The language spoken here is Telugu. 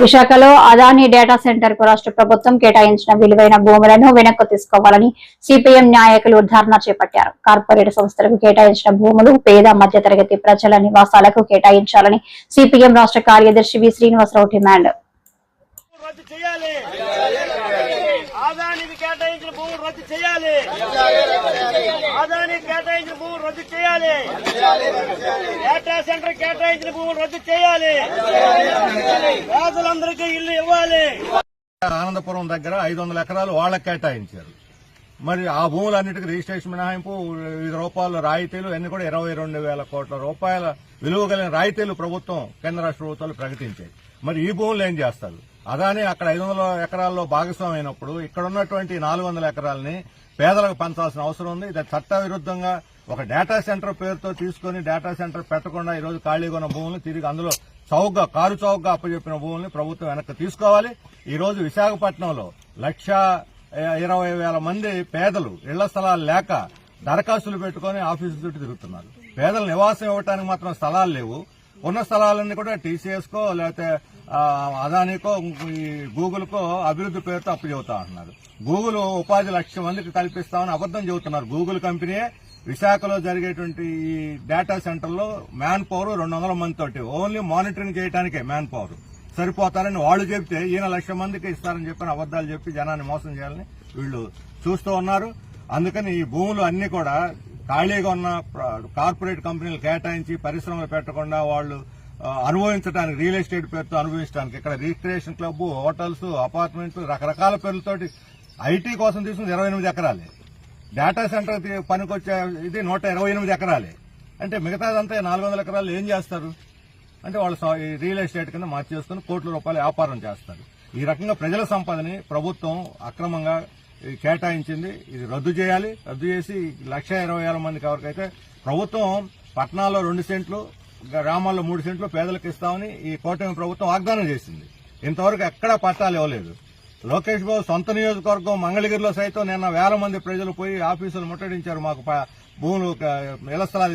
విశాఖలో అదానీ డేటా సెంటర్కు రాష్ట్ర ప్రభుత్వం కేటాయించిన విలువైన భూములను వెనక్కు తీసుకోవాలని సిపిఎం నాయకులు ధర్నా చేపట్టారు. కార్పొరేట్ సంస్థలకు కేటాయించిన భూములు పేద మధ్యతరగతి ప్రజల నివాసాలకు కేటాయించాలని సిపిఎం రాష్ట్ర కార్యదర్శి వి శ్రీనివాసరావు డిమాండ్. కేటాయించిన భూములు రద్దు చేయాలి. ఆదానికి కేటాయించిన భూములు రద్దు చేయాలి. డేటా సెంటర్ కేటాయించిన భూములు రద్దు చేయాలి. పేదలందరికీ ఇల్లు ఇవ్వాలి. ఆనందపురం దగ్గర ఐదు వందల ఎకరాలు వాళ్ళకి కేటాయించారు. మరి ఆ భూములన్నిటికీ రిజిస్ట్రేషన్ మినహాయింపు వివిధ రూపాయల రాయితీలు అన్ని కూడా ఇరవై రెండు వేల కోట్ల రూపాయల విలువ కలిగిన రాయితీలు ప్రభుత్వం కేంద్ర రాష్ట్ర ప్రభుత్వాలు ప్రకటించాయి. మరి ఈ భూములు ఏం చేస్తారు? అదాని అక్కడ ఐదు వందల ఎకరాల్లో భాగస్వామి అయినప్పుడు ఇక్కడ ఉన్నటువంటి నాలుగు వందల ఎకరాలని పేదలకు పంచాల్సిన అవసరం ఉంది. ఇది చట్ట విరుద్ధంగా ఒక డేటా సెంటర్ పేరుతో తీసుకుని డేటా సెంటర్ పెట్టకుండా ఈ రోజు ఖాళీగా ఉన్న భూములు తిరిగి అందులో చౌకగా కారు చౌకగా అప్పచెప్పిన భూముల్ని ప్రభుత్వం వెనక్కి తీసుకోవాలి. ఈరోజు విశాఖపట్నంలో లక్ష ఇరవై వేల మంది పేదలు ఇళ్ళ స్థలాలు లేక దరఖాస్తులు పెట్టుకుని ఆఫీసు చుట్టూ తిరుగుతున్నారు. పేదలు నివాసం ఇవ్వడానికి మాత్రం స్థలాలు లేవు. ఉన్న స్థలాలన్నీ కూడా టీసీఎస్కో లేకపోతే అదానికో ఈ గూగుల్ కో అభివృద్ధి పేరుతో అప్పు చెబుతా అంటున్నారు. గూగుల్ ఉపాధి లక్ష మందికి కల్పిస్తామని అబద్దం చెబుతున్నారు. గూగుల్ కంపెనీయే విశాఖలో జరిగేటువంటి ఈ డేటా సెంటర్లో మ్యాన్ పవర్ రెండు వందల మంది తోటి ఓన్లీ మానిటరింగ్ చేయడానికే మ్యాన్ పవర్. సరిపోతారని వాళ్ళు చెప్తే ఈయన లక్ష మందికి ఇస్తారని చెప్పిన అబద్దాలు చెప్పి జనాన్ని మోసం చేయాలని వీళ్ళు చూస్తూ ఉన్నారు. అందుకని ఈ భూములు అన్ని కూడా ఖాళీగా ఉన్న కార్పొరేట్ కంపెనీలు కేటాయించి పరిశ్రమలు పెట్టకుండా వాళ్ళు అనుభవించడానికి రియల్ ఎస్టేట్ పేరుతో అనుభవించడానికి ఇక్కడ రిక్రియేషన్ క్లబ్ హోటల్స్ అపార్ట్మెంట్లు రకరకాల పేర్లతోటి ఐటీ కోసం తీసుకుని ఇరవై ఎనిమిది ఎకరాలే. డేటా సెంటర్ పనికొచ్చే ఇది నూట ఇరవై ఎనిమిది ఎకరాలే. అంటే మిగతాదంతా నాలుగు వందల ఎకరాలు ఏం చేస్తారు? అంటే వాళ్ళు ఈ రియల్ ఎస్టేట్ కింద మార్చేసుకుని కోట్ల రూపాయల వ్యాపారం చేస్తారు. ఈ రకంగా ప్రజల సంపదని ప్రభుత్వం అక్రమంగా కేటాయించింది. ఇది రద్దు చేయాలి. రద్దు చేసి లక్ష ఇరవై వేల మందికి ఎవరికైతే ప్రభుత్వం పట్టణాల్లో రెండు సెంట్లు గ్రామాల్లో మూడు సెంట్లు పేదలకు ఇస్తామని ఈ కూటమి ప్రభుత్వం వాగ్దానం చేసింది. ఇంతవరకు ఎక్కడా పట్టాలు ఇవ్వలేదు. లోకేష్ బాబు సొంత నియోజకవర్గం మంగళగిరిలో సైతం నిన్న వేల మంది ప్రజలు పోయి ఆఫీసులు ముట్టడించారు. మాకు భూములు ఇళ్ళ స్థలాలు